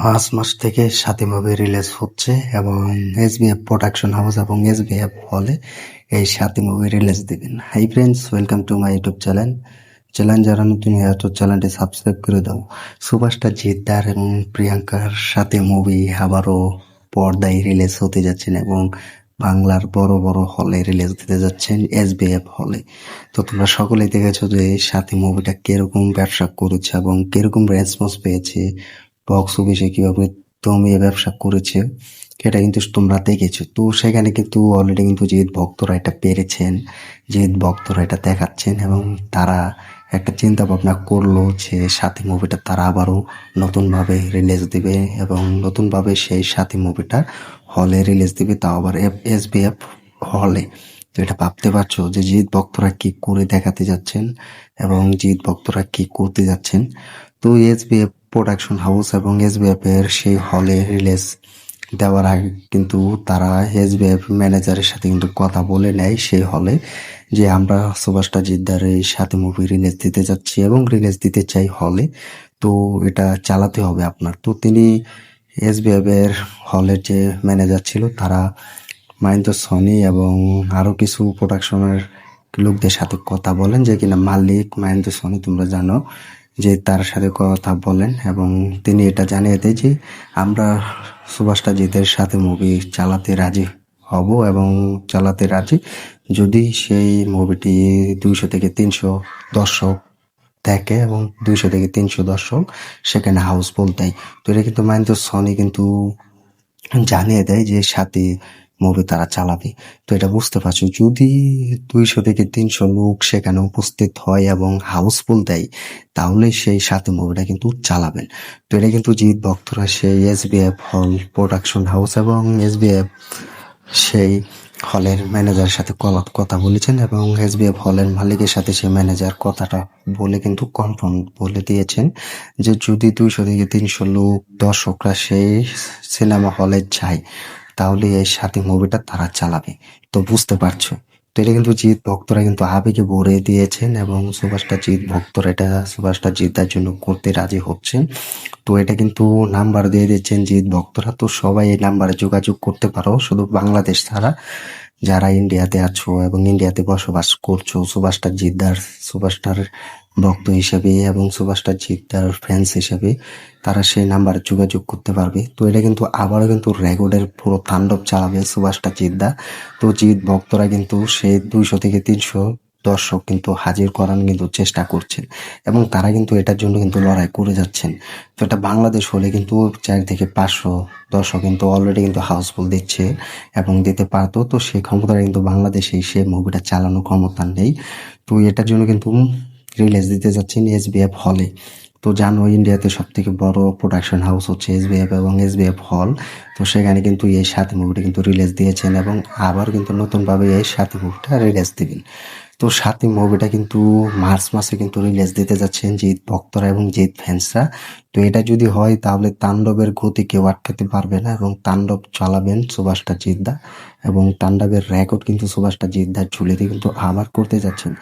March মাস থেকে সাথী movie release হচ্ছে এবং এসবিএফ প্রোডাকশন হাউস এবং এসবিএফ হলে এই সাথী মুভি রিলিজ দিবেন। Hi friends welcome to my YouTube channel channel যারা নতুন ইউটিউব চ্যানেলটি সাবস্ক্রাইব করে দাও। সুভাষটা জিদ্দার এবং প্রিয়াঙ্কার সাথে মুভি আবারও পর্দায় রিলিজ হতে যাচ্ছেন এবং বাংলার বড় বড় হলে রিলিজ দিতে যাচ্ছেন এসবিএফ হলে তো তোমরা সকলেই দেখেছ যে সাথী মুভিটা কীরকম ব্যবসা করেছে এবং কীরকম রেসপন্স পেয়েছে। বক্স অফিসে কীভাবে দমিয়ে ব্যবসা করেছে এটা কিন্তু তোমরা দেখেছ। তো সেখানে কিন্তু অলরেডি কিন্তু জিৎ ভক্তরা এটা পেরেছেন জিৎ ভক্তরা এটা দেখাচ্ছেন এবং তারা একটা চিন্তা ভাবনা করল যে সাথী মুভিটা তারা আবারও নতুনভাবে রিলিজ দিবে এবং নতুনভাবে সেই সাথী মুভিটা হলে রিলিজ দিবে, তাও আবার এস বি এফ হলে তো এটা ভাবতে পারছ যে জিৎ ভক্তরা কি করে দেখাতে যাচ্ছেন এবং জিৎ ভক্তরা কি করতে যাচ্ছেন, তো S B F production house এবং এস বি এফ এর সেই হলে রিলিজ দেওয়ার আগে কিন্তু তারা এস বি এফ ম্যানেজারের সাথে কিন্তু কথা বলে নেয় সেই হলে যে আমরা সুভাষটা জিদ্দার এই সাথে মুভি রিলিজ দিতে যাচ্ছি এবং রিলিজ দিতে চাই হলে তো এটা চালাতে হবে আপনার। তো তিনি এস বি এফ এর হলের যে ম্যানেজার ছিল, তারা মাইন্দ সনি এবং আরও কিছু প্রোডাকশনের লোকদের সাথে কথা বলেন যে কিনা মালিক মাইন্দ সনি তোমরা জানো যে তার সাথে কথা বলেন এবং তিনি এটা জানিয়ে দেয় যে আমরা সুভাষটা জিতের সাথে মুভি চালাতে রাজি হব এবং চালাতে রাজি। যদি সেই মুভিটি দুইশো থেকে তিনশো দর্শক দেখে এবং দুইশো থেকে তিনশো দর্শক সেখানে হাউসফুল দেয় তো এটা কিন্তু মাইন্দ সনি কিন্তু জানিয়ে দেয় যে সাথে মুভি তারা চালাবে। তো এটা বুঝতে পারছ, যদি দুইশো থেকে তিনশো লোক সেখানে উপস্থিত হয় এবং হাউসফুল দেয়, তাহলে সেই সাথে মুভিটা কিন্তু চালাবেন। তো এটা কিন্তু জিৎ ভক্তরা সেই এস হল প্রোডাকশন হাউস এবং এস সেই হলের ম্যানেজারের সাথে কথা বলেছেন এবং এস হলের মালিকের সাথে সেই ম্যানেজার কথাটা বলে কিন্তু কনফার্ম বলে দিয়েছেন যে যদি দুইশো থেকে তিনশো লোক দর্শকরা সেই সিনেমা হলে যায় তাহলে এই সাথে মুভিটা তারা চালাবে। তো বুঝতে পারছ? তো এটা কিন্তু জিৎ ভক্তরা কিন্তু আবেগে ভরে দিয়েছেন এবং সুভাষটা জিৎ ভক্তরা এটা সুভাষটা জিতার জন্য করতে রাজি হচ্ছেন। তো এটা কিন্তু নাম্বার দিয়ে দিচ্ছেন জিৎ ভক্তরা। তো সবাই এই নাম্বারে যোগাযোগ করতে পারো, শুধু বাংলাদেশ ছাড়া। যারা ইন্ডিয়াতে আছো এবং ইন্ডিয়াতে বসবাস করছ সুভাষটা জিদ্দার, সুভাষটার ভক্ত হিসেবে এবং সুভাষটা জিদ্দার ফ্যান্স হিসেবে, তারা সেই নাম্বারে যোগাযোগ করতে পারবে। তো এটা কিন্তু আবারও কিন্তু রেকর্ডের পুরো তাণ্ডব চালাবে সুভাষটা জিদ্দা। তো জিদ ভক্তরা কিন্তু সেই দুইশো থেকে তিনশো দর্শক কিন্তু হাজির করার কিন্তু চেষ্টা করছেন এবং তারা কিন্তু এটার জন্য কিন্তু লড়াই করে যাচ্ছেন। তো এটা বাংলাদেশ হলে কিন্তু চার থেকে পাঁচশো দর্শক কিন্তু অলরেডি কিন্তু হাউসফুল দিচ্ছে এবং দিতে পারতো। তো সেই ক্ষমতাটা কিন্তু বাংলাদেশে সে মুভিটা চালানো ক্ষমতা নেই। তো এটার জন্য কিন্তু রিলিজ দিতে যাচ্ছেন এসবিএফ হলে তো জানো ইন্ডিয়াতে সব থেকে বড় প্রোডাকশন হাউস হচ্ছে এস এসবিএফ এবং এস এসবিএফ হল তো সেখানে কিন্তু এই সাথে মুভিটা কিন্তু রিলিজ দিয়েছেন এবং আবার কিন্তু নতুনভাবে এই সাথে মুভিটা রিলিজ দিবেন। তো সাথে মুভিটা কিন্তু মার্চ মাসে কিন্তু রিলিজ দিতে যাচ্ছেন জিৎ ভক্তরা এবং জিৎ ফ্যান্সরা তো এটা যদি হয় তাহলে তাণ্ডবের গতি কেউ আটকাতে পারবে না এবং তাণ্ডব চালাবেন সুভাষটা জিদ্দা এবং তাণ্ডবের রেকর্ড কিন্তু সুভাষটা জিদ্দার ঝুলিতে কিন্তু আবার করতে যাচ্ছেন।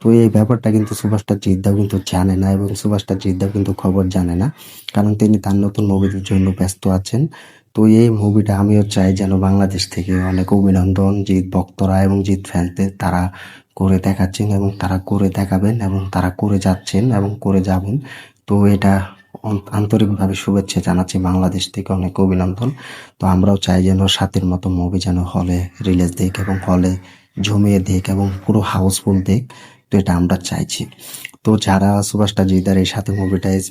তো এই ব্যাপারটা কিন্তু সুভাষটা জিদ্দাও কিন্তু জানে না এবং সুভাষটা জিদ্দাও কিন্তু খবর জানে না। কারণ তিনি তার নতুন মুভির জন্য ব্যস্ত আছেন। তো এই মুভিটা আমিও চাই যেন বাংলাদেশ থেকে অনেক অভিনন্দন, জিৎ ভক্তরা এবং জিৎ ফ্যানদের তারা করে দেখাচ্ছেন এবং তারা করে দেখাবেন এবং তারা করে যাচ্ছেন এবং করে যাবেন। তো এটা আন্তরিকভাবে শুভেচ্ছা জানাচ্ছি বাংলাদেশ থেকে অনেক অভিনন্দন। তো আমরাও চাই যেন সাতের মতো মুভি যেন হলে রিলিজ দিক এবং হলে জমিয়ে দিক এবং পুরো হাউসফুল দিক তো এটা আমরা চাইছি। তো যারা সুভাষটা জিদার এই সাথে মুভিটা